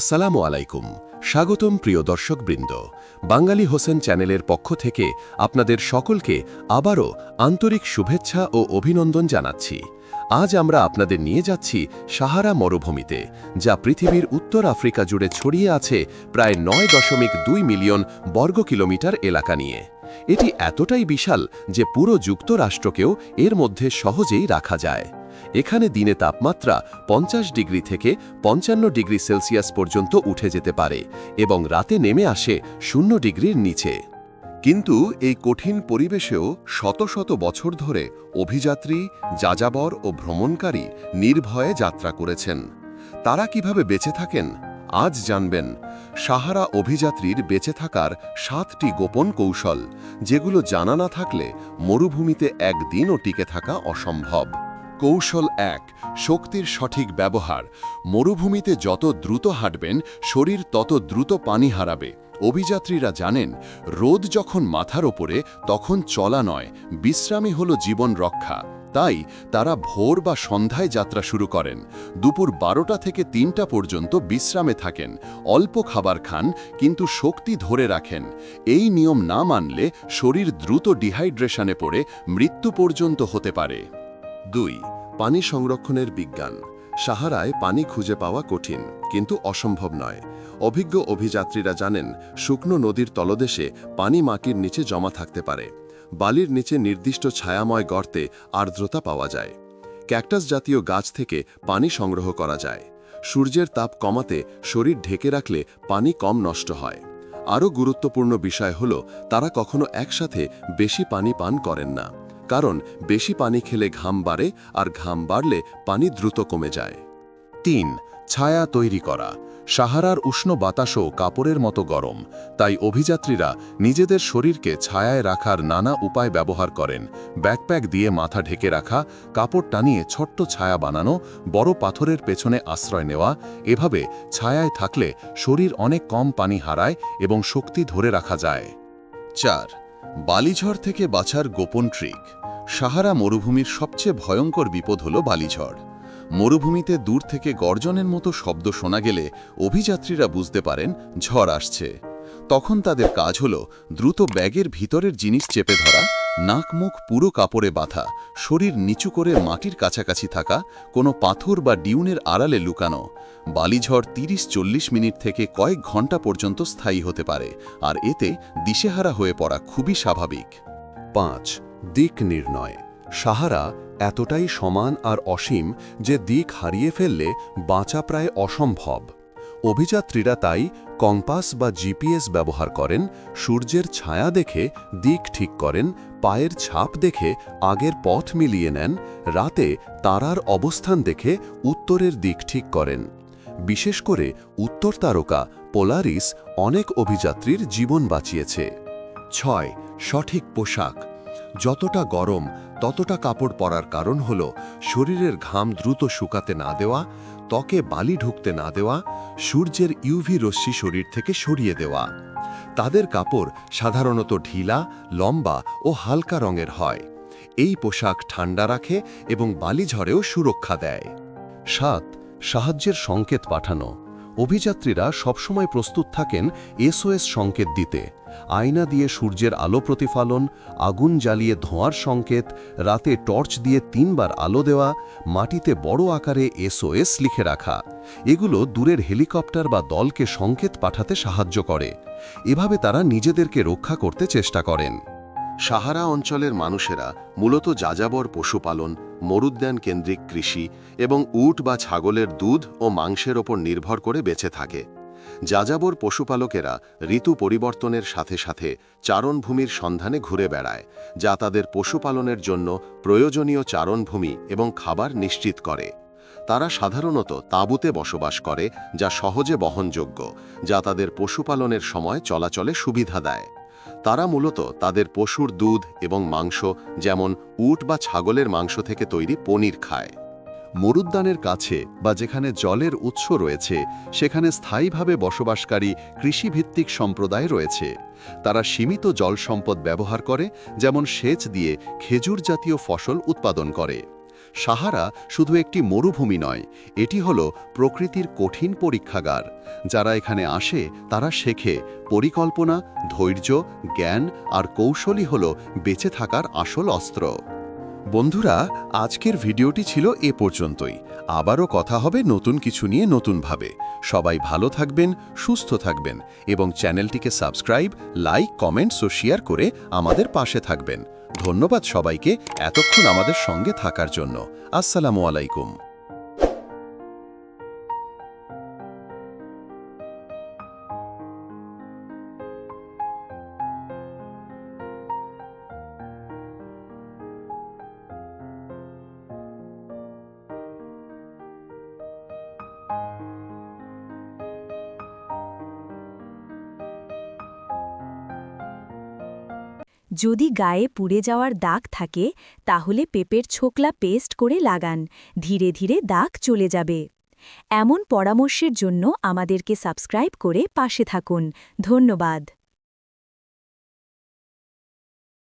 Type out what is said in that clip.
আসসালামু আলাইকুম। স্বাগতম প্রিয় দর্শকবৃন্দ। বাঙালি হোসেন চ্যানেলের পক্ষ থেকে আপনাদের সকলকে আবারও আন্তরিক শুভেচ্ছা ও অভিনন্দন জানাচ্ছি। আজ আমরা আপনাদের নিয়ে যাচ্ছি সাহারা মরুভূমিতে, যা পৃথিবীর উত্তর আফ্রিকা জুড়ে ছড়িয়ে আছে প্রায় নয় দশমিক দুই মিলিয়ন বর্গ কিলোমিটার এলাকা নিয়ে। এটি এতটাই বিশাল যে পুরো যুক্তরাষ্ট্রকেও এর মধ্যে সহজেই রাখা যায়। এখানে দিনে তাপমাত্রা পঞ্চাশ ডিগ্রি থেকে পঞ্চান্ন ডিগ্রি সেলসিয়াস পর্যন্ত উঠে যেতে পারে এবং রাতে নেমে আসে শূন্য ডিগ্রির নিচে। কিন্তু এই কঠিন পরিবেশেও শত শত বছর ধরে অভিযাত্রী, যাযাবর ও ভ্রমণকারী নির্ভয়ে যাত্রা করেছেন। তারা কীভাবে বেঁচে থাকেন? আজ জানবেন। সাহারা অভিযাত্রীর বেঁচে থাকার সাতটি গোপন কৌশল, যেগুলো জানা না থাকলে মরুভূমিতে একদিনও টিকে থাকা অসম্ভব। কৌশল এক, শক্তির সঠিক ব্যবহার। মরুভূমিতে যত দ্রুত হাঁটবেন, শরীর তত দ্রুত পানি হারাবে। অভিযাত্রীরা জানেন, রোদ যখন মাথার ওপরে, তখন চলা নয়, বিশ্রামই হল জীবন রক্ষা। তাই, তারা ভোর বা সন্ধ্যায় যাত্রা শুরু করেন। দুপুর বারোটা থেকে তিনটা পর্যন্ত বিশ্রামে থাকেন। অল্প খাবার খান, কিন্তু শক্তি ধরে রাখেন। এই নিয়ম না মানলে, শরীর দ্রুত ডিহাইড্রেশনে পড়ে, মৃত্যু পর্যন্ত হতে পারে। দুই, পানি সংরক্ষণের বিজ্ঞান। সাহারায় পানি খুঁজে পাওয়া কঠিন, কিন্তু অসম্ভব নয়। অভিজ্ঞ অভিযাত্রীরা জানেন, শুকনো নদীর তলদেশে পানি মাটির নিচে জমা থাকতে পারে। বালির নিচে নির্দিষ্ট ছায়াময় গর্তে আর্দ্রতা পাওয়া যায়। ক্যাকটাস জাতীয় গাছ থেকে পানি সংগ্রহ করা যায়। সূর্যের তাপ কমাতে শরীর ঢেকে রাখলে পানি কম নষ্ট হয়। আরও গুরুত্বপূর্ণ বিষয় হল, তারা কখনো একসাথে বেশি পানি পান করেন না। কারণ বেশি পানি খেলে ঘাম বাড়ে আর ঘাম বাড়লে পানি দ্রুত কমে যায়। তিন, ছায়া তৈরি করা। সাহারার উষ্ণ বাতাসও কাপড়ের মতো গরম। তাই অভিযাত্রীরা নিজেদের শরীরকে ছায়ায় রাখার নানা উপায় ব্যবহার করেন। ব্যাকপ্যাক দিয়ে মাথা ঢেকে রাখা, কাপড় টানিয়ে ছোট্ট ছায়া বানানো, বড় পাথরের পেছনে আশ্রয় নেওয়া, এভাবে ছায়ায় থাকলে শরীর অনেক কম পানি হারায় এবং শক্তি ধরে রাখা যায়। চার বালিঝড় থেকে বাঁচার গোপন ট্রিক। সাহারা মরুভূমির সবচেয়ে ভয়ঙ্কর বিপদ হল বালিঝড়। মরুভূমিতে দূর থেকে গর্জনের মতো শব্দ শোনা গেলে অভিযাত্রীরা বুঝতে পারেন, ঝড় আসছে। তখন তাদের কাজ হল দ্রুত ব্যাগের ভিতরের জিনিস চেপে ধরা, নাক মুখ পুরো কাপড়ে বাঁধা, শরীর নিচু করে মাটির কাছাকাছি থাকা, কোনো পাথর বা ডিউনের আড়ালে লুকানো, বালিঝড় তিরিশ চল্লিশ মিনিট থেকে কয়েক ঘণ্টা পর্যন্ত স্থায়ী হতে পারে, আর এতে দিশেহারা হয়ে পড়া খুবই স্বাভাবিক। পাঁচ, দিক নির্ণয়। সাহারা এতটাই সমান আর অসীম যে দিক হারিয়ে ফেললে বাঁচা প্রায় অসম্ভব। অভিযাত্রীরা তাই কম্পাস বা জিপিএস ব্যবহার করেন, সূর্যের ছায়া দেখে দিক ঠিক করেন, পায়ের ছাপ দেখে আগের পথ মিলিয়ে নেন, রাতে তারার অবস্থান দেখে উত্তরের দিক ঠিক করেন। বিশেষ করে উত্তর তারকা পোলারিস অনেক অভিযাত্রীর জীবন বাঁচিয়েছে। ছয়, সঠিক পোশাক। যতটা গরম, ততটা কাপড় পরার কারণ হল শরীরের ঘাম দ্রুত শুকাতে না দেওয়া, ত্বকে বালি ঢুকতে না দেওয়া, সূর্যের ইউভি রশ্মি শরীর থেকে সরিয়ে দেওয়া। তাদের কাপড় সাধারণত ঢিলা, লম্বা ও হালকা রঙের হয়। এই পোশাক ঠান্ডা রাখে এবং বালিঝড়েও সুরক্ষা দেয়। সাত, সাহায্যের সংকেত পাঠানো। অভিযাত্রীরা সবসময় প্রস্তুত থাকেন এসওএস সংকেত দিতে। আয়না দিয়ে সূর্যের আলো প্রতিফলন, আগুন জ্বালিয়ে ধোঁয়ার সংকেত, রাতে টর্চ দিয়ে তিনবার আলো দেওয়া, মাটিতে বড় আকারে এসওএস লিখে রাখা। এগুলো দূরের হেলিকপ্টার বা দলকে সংকেত পাঠাতে সাহায্য করে। এভাবে তারা নিজেদেরকে রক্ষা করতে চেষ্টা করেন। সাহারা অঞ্চলের মানুষেরা মূলত যাযাবর পশুপালন, মরুদ্যান কেন্দ্রিক কৃষি এবং উট বা ছাগলের দুধ ও মাংসের ওপর নির্ভর করে বেঁচে থাকে। যাযাবর পশুপালকেরা ঋতু পরিবর্তনের সাথে সাথে চারণভূমির সন্ধানে ঘুরে বেড়ায়, যা তাদের পশুপালনের জন্য প্রয়োজনীয় চারণভূমি এবং খাবার নিশ্চিত করে। তারা সাধারণত তাঁবুতে বসবাস করে, যা সহজে বহনযোগ্য, যা তাদের পশুপালনের সময় চলাচলে সুবিধা দেয়। তারা মূলত তাদের পশুর দুধ এবং মাংস, যেমন উট বা ছাগলের মাংস থেকে তৈরি পনির খায়। মরুদ্যানের কাছে বা যেখানে জলের উৎস রয়েছে, সেখানে স্থায়ীভাবে বসবাসকারী কৃষিভিত্তিক সম্প্রদায় রয়েছে। তারা সীমিত জল সম্পদ ব্যবহার করে, যেমন সেচ দিয়ে খেজুর জাতীয় ফসল উৎপাদন করে। সাহারা শুধু একটি মরুভূমি নয়, এটি হল প্রকৃতির কঠিন পরীক্ষাগার। যারা এখানে আসে, তারা শেখে, পরিকল্পনা, ধৈর্য, জ্ঞান আর কৌশলই হল বেঁচে থাকার আসল অস্ত্র। বন্ধুরা, আজকের ভিডিওটি ছিল এ পর্যন্তই। আবারও কথা হবে নতুন কিছু নিয়ে নতুনভাবে। সবাই ভালো থাকবেন, সুস্থ থাকবেন এবং চ্যানেলটিকে সাবস্ক্রাইব, লাইক, কমেন্টস ও শেয়ার করে আমাদের পাশে থাকবেন। ধন্যবাদ সবাইকে এতক্ষণ আমাদের সঙ্গে থাকার জন্য। আসসালামু আলাইকুম। যদি গায়ে পুড়ে যাওয়ার দাগ থাকে, তাহলে পেপের ছোকলা পেস্ট করে লাগান, ধীরে ধীরে দাগ চলে যাবে। এমন পরামর্শের জন্য আমাদেরকে সাবস্ক্রাইব করে পাশে থাকুন। ধন্যবাদ।